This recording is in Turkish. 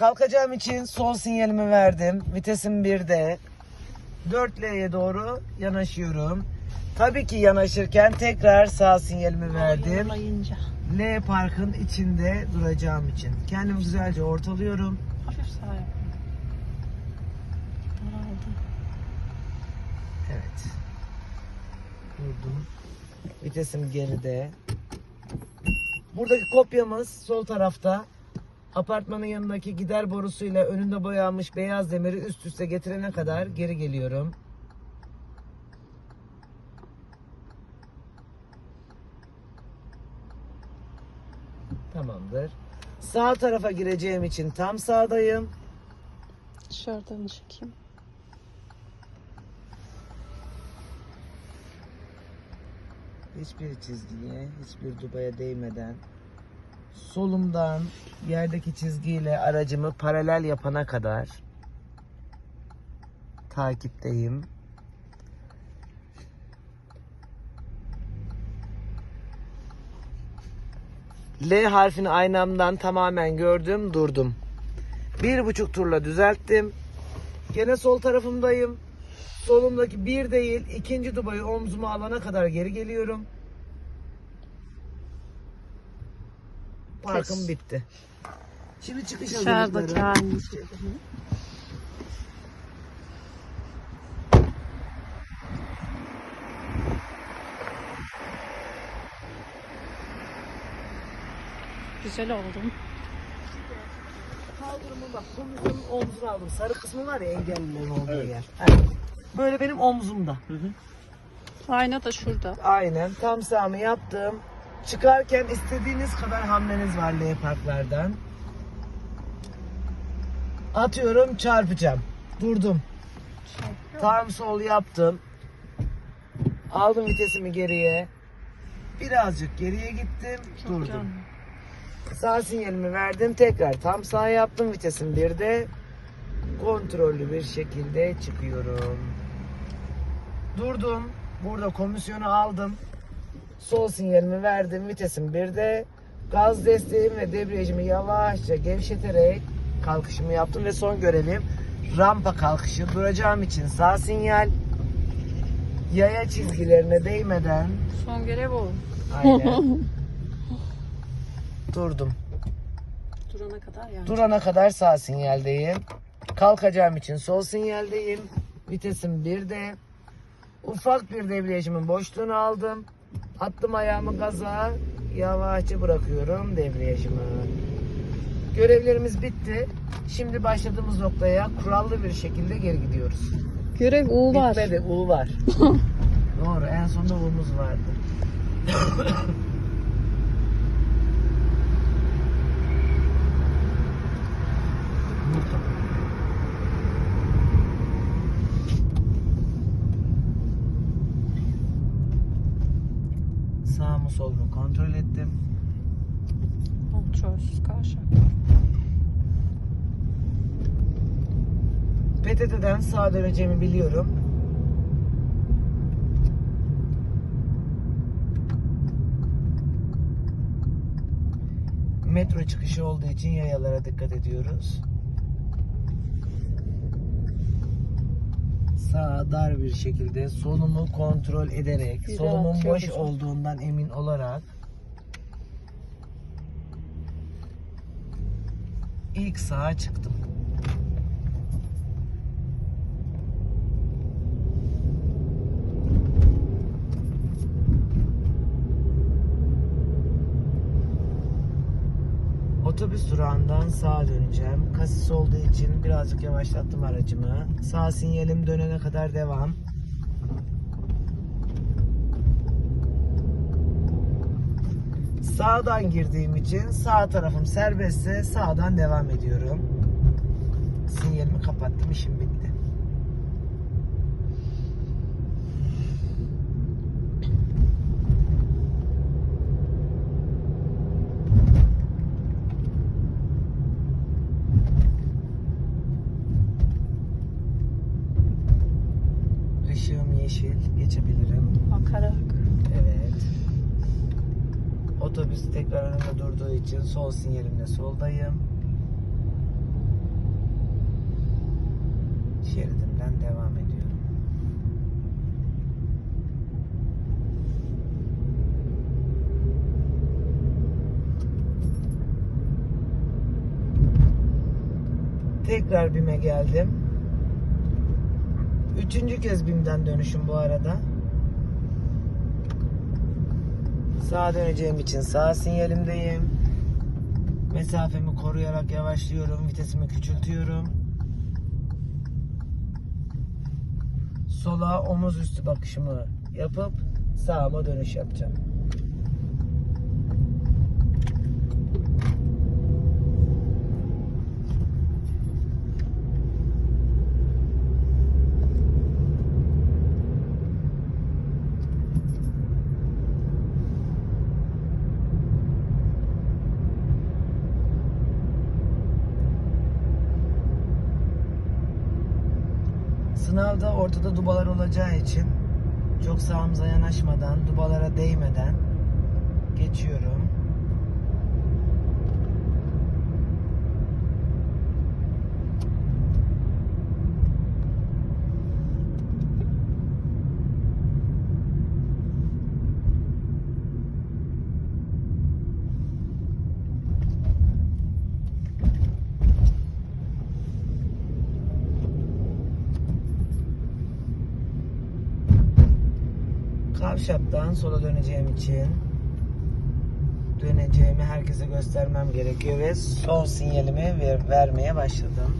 Kalkacağım için sol sinyalimi verdim. Vitesim 1'de. 4L'ye doğru yanaşıyorum. Tabii ki yanaşırken tekrar sağ sinyalimi verdim. Yollayınca. L parkın içinde duracağım için. Kendimi güzelce ortalıyorum. Hafif sağa yapın. Evet. Durdum. Vitesim geride. Buradaki kopyamız sol tarafta. Apartmanın yanındaki gider borusuyla önünde boyanmış beyaz demiri üst üste getirene kadar geri geliyorum. Tamamdır. Sağ tarafa gireceğim için tam sağdayım. Dışarıdan çekeyim. hiçbir çizgiye, hiçbir dubaya değmeden solumdan yerdeki çizgiyle aracımı paralel yapana kadar takipteyim. L harfini aynamdan tamamen gördüm, durdum. Bir buçuk turla düzelttim. Gene sol tarafımdayım. Solumdaki bir değil, ikinci dubayı omzuma alana kadar geri geliyorum. Parkım bitti. Şimdi çıkış Dışarıdaki Güzel oldum. Kaldırımı bak, komisyonun omzuna aldım. Sarı kısmı var ya engellilerin olduğu yer. Evet. Böyle benim omzumda. Ayna da şurada. Aynen. Tam sağımı yaptım. Çıkarken istediğiniz kadar hamleniz var L parklardan. Atıyorum çarpacağım. Durdum. Tam sol yaptım. Aldım vitesimi geriye. Birazcık geriye gittim. Durdum. Sağ sinyalimi verdim. Tekrar tam sağ yaptım. Vitesim birde. Kontrollü bir şekilde çıkıyorum. Durdum. Burada komisyonu aldım. Sol sinyalimi verdim. Vitesim birde. Gaz desteğim ve debriyajımı yavaşça gevşeterek kalkışımı yaptım ve son görevim rampa kalkışı. Duracağım için sağ sinyal yaya çizgilerine değmeden Son görev o. aynen durdum. Durana kadar yani. Durana kadar sağ sinyaldeyim. Kalkacağım için sol sinyaldeyim. Vitesim 1'de. Ufak bir debriyajımın boşluğunu aldım. Attım ayağımı gaza. Yavaşça bırakıyorum debriyajımı. Görevlerimiz bitti. Şimdi başladığımız noktaya kurallı bir şekilde geri gidiyoruz. Görev U var. Bitmedi. U var. Doğru. En sonunda U'muz vardı. Sağ mı sol mu kontrol ettim. Kontrolsüz karşı. PTT'den sağa döneceğimi biliyorum. Metro çıkışı olduğu için yayalara dikkat ediyoruz. Sağa dar bir şekilde solumu kontrol ederek, Güzel solumun boş hocam. olduğundan emin olarak ilk sağa çıktım. Otobüs durağından sağa döneceğim. Kasis olduğu için birazcık yavaşlattım aracımı. Sağ sinyalim dönene kadar devam. Sağdan girdiğim için sağ tarafım serbestse sağdan devam ediyorum. Sinyalimi kapattım, işim bitti. yeşil geçebilirim. Akarak. Evet. Otobüs tekrar önümde durduğu için sol sinyalimle soldayım. Şeridimden devam ediyorum. Tekrar BİM'e geldim. Üçüncü kez BİM'den dönüşüm bu arada. Sağa döneceğim için sağ sinyalimdeyim. Mesafemi koruyarak yavaşlıyorum. Vitesimi küçültüyorum. Sola omuz üstü bakışımı yapıp sağıma dönüş yapacağım. Sınavda ortada dubalar olacağı için çok sağımıza yanaşmadan, dubalara değmeden geçiyorum. Kavşaktan sola döneceğim için döneceğimi herkese göstermem gerekiyor ve sol sinyalimi ver- vermeye başladım.